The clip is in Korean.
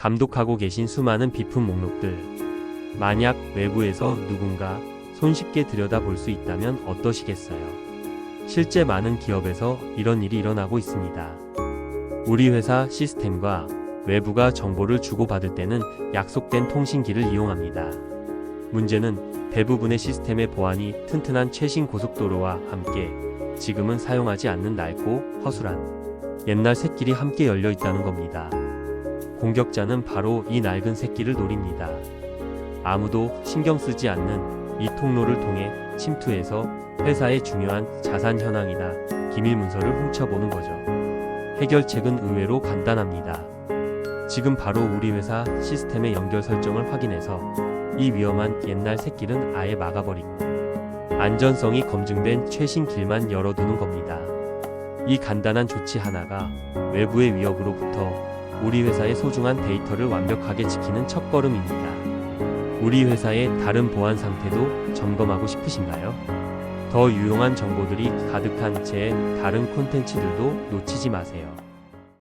감독하고 계신 수많은 비품 목록들. 만약 외부에서 누군가 손쉽게 들여다볼 수 있다면 어떠시겠어요? 실제 많은 기업에서 이런 일이 일어나고 있습니다. 우리 회사 시스템과 외부가 정보를 주고받을 때는 약속된 통신기를 이용합니다. 문제는 대부분의 시스템의 보안이 튼튼한 최신 고속도로와 함께 지금은 사용하지 않는 낡고 허술한 옛날 샛길이 함께 열려 있다는 겁니다. 공격자는 바로 이 낡은 샛길을 노립니다. 아무도 신경 쓰지 않는 이 통로를 통해 침투해서 회사의 중요한 자산 현황이나 기밀 문서를 훔쳐보는 거죠. 해결책은 의외로 간단합니다. 지금 바로 우리 회사 시스템의 연결 설정을 확인해서 이 위험한 옛날 새길은 아예 막아버리고 안전성이 검증된 최신 길만 열어두는 겁니다. 이 간단한 조치 하나가 외부의 위협으로부터 우리 회사의 소중한 데이터를 완벽하게 지키는 첫걸음입니다. 우리 회사의 다른 보안 상태도 점검하고 싶으신가요? 더 유용한 정보들이 가득한 제 다른 콘텐츠들도 놓치지 마세요.